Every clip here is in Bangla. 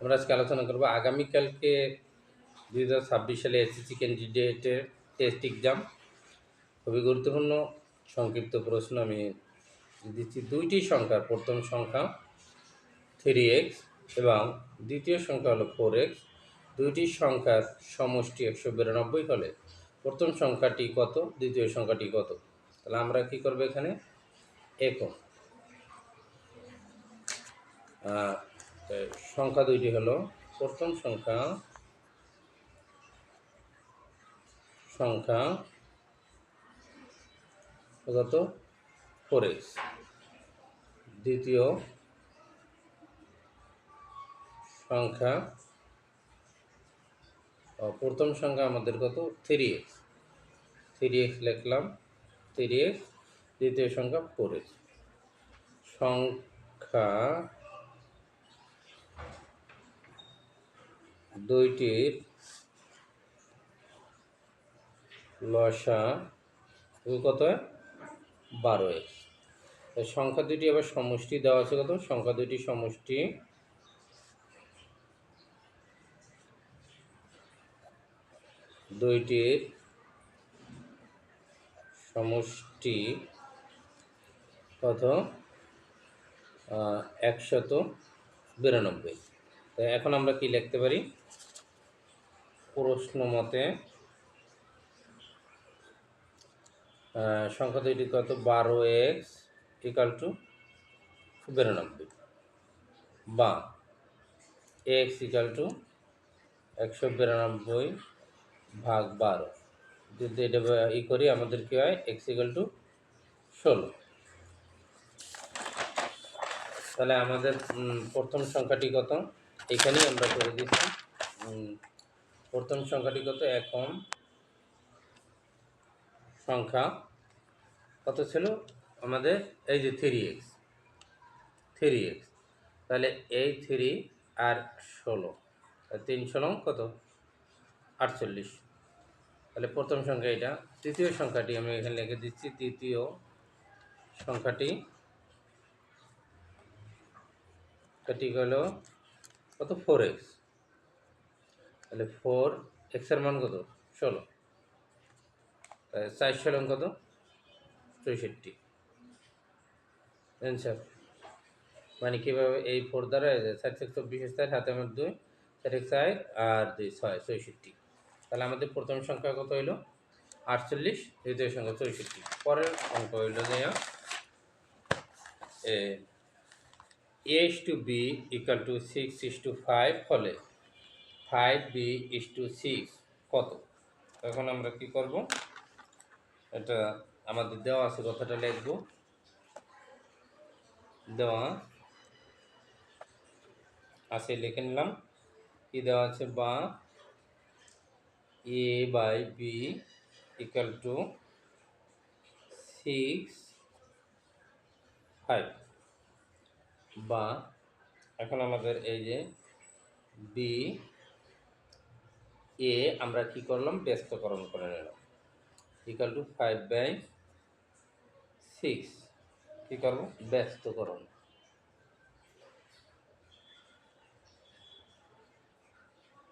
আমরা আজকে আলোচনা করব আগামীকালকে দুই হাজার ছাব্বিশ সালে এসএসসি ক্যান্ডিডেটের টেস্ট এক্সাম খুবই গুরুত্বপূর্ণ, সংক্ষিপ্ত প্রশ্ন আমি দিচ্ছি। দুইটি সংখ্যার, প্রথম সংখ্যা থ্রি এক্স এবং দ্বিতীয় সংখ্যা হলো ফোর এক্স দুইটি সংখ্যার সমষ্টি একশো বিরানব্বই হলে প্রথম সংখ্যাটি কত, দ্বিতীয় সংখ্যাটি কত? তাহলে আমরা কি করব এখানে? তো সংখ্যা দুইটি হলো। প্রথম সংখ্যা সংখ্যা কত ফোর দ্বিতীয় সংখ্যা প্রথম সংখ্যা আমাদের কত? থ্রি এক্স থ্রি এক্স লিখলাম থ্রি এক্স দ্বিতীয় সংখ্যা ফোর এক্স সংখ্যা দুইটির লসা কত? বারো এক্স সংখ্যা দুটি আবার সমষ্টি দেওয়া আছে কত? সংখ্যা দুটি সমষ্টি দুইটির সমষ্টি কত? একশত বিরানব্বই। তো এখন আমরা কি লিখতে পারি? প্রশ্ন মতে সংখ্যা দুইটি কত? বারো এক্স ইকাল টু বিরানব্বই। বা, এক্স ইকাল টু একশো বিরানব্বই ভাগ বারো। যদি এটা ই করি, আমাদের কী হয়? এক্স ইকাল টু ষোলো। তাহলে আমাদের প্রথম সংখ্যাটি কত? এখানেই আমরা করে দিচ্ছি। প্রথম সংখ্যাটি কত? এখন সংখ্যা। কত ছিল? আমাদের এই যে থ্রি এক্স থ্রি এক্স তাহলে এই থ্রি আর ষোলো। তিন ষোলো কত? আটচল্লিশ। তাহলে প্রথম সংখ্যা এটা। তৃতীয় সংখ্যাটি আমি এখানে লিখে দিচ্ছি। তৃতীয় সংখ্যাটি। এটি হলো কত? ফোর এক্স তাহলে ফোর এক্সের মান কত? ষোলো। চার ষোলো কত? চৌষট্টি। অ্যান্সার মানে কীভাবে? এই ফোর দ্বারা ষাট থেকে চব্বিশ চার হাতে আমার দুই, চার এক চার, আর দুই, ছয়, চৌষট্টি। তাহলে আমাদের প্রথম সংখ্যা কত হইল? আটচল্লিশ, দ্বিতীয় সংখ্যা চৌষট্টি। পরের অঙ্ক হইল যে A to B equal to six is to five হলে five B is to six কত? এখন আমরা কি করব? এটা আমাদের দেওয়া আছে কথাটা লিখব। দেওয়া আছে লিখে নিলাম। কি দেওয়া আছে? বা A by B equal to six five বা এখন আমাদের এই যে বি এ আমরা কি করলাম? ব্যস্তকরণ করে নিলাম। Equal to five by six কী করব? ব্যস্তকরণ।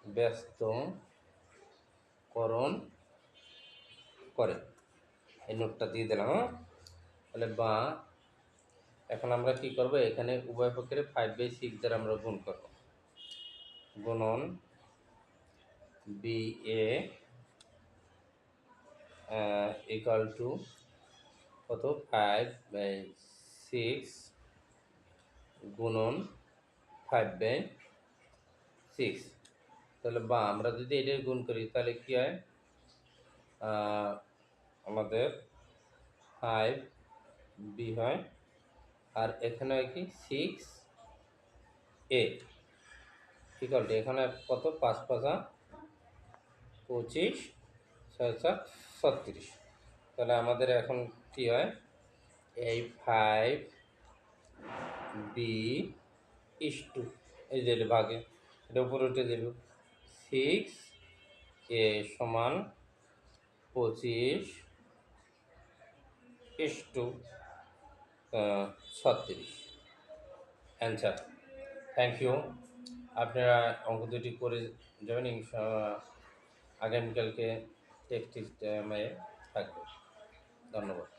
ব্যস্তকরণ করে। এই নোটটা দিয়ে দিলাম হ্যাঁ? তাহলে বা এখন আমরা কি করব? এখানে উভয় পক্ষের ফাইভ বাই সিক্স দ্বারা আমরা গুণ করব। গুণন বি এ টু কত? ফাইভ বাই সিক্স গুণন ফাইভ বাই সিক্স তাহলে বা, আমরা যদি এটাই গুণ করি, তাহলে কি হয়? আমাদের ফাইভ বি হয়। আর এখানে হয় কি? সিক্স এ টু এখানে কত? পাঁচ পাঁচা পঁচিশ, ছয় সাত, ছত্রিশ। তাহলে আমাদের এখন কি হয়? এই ফাইভ বি ইস টু এই যে ভাগে, এটা উপরে উঠে দেব সিক্স এ সমান পঁচিশ ইস টু ছত্রিশ। অ্যান্সার থ্যাংক ইউ আপনারা অঙ্ক দুটি করে যাবেন আগামীকালকে আগামীকালকে টেস্ট থাকবে। ধন্যবাদ।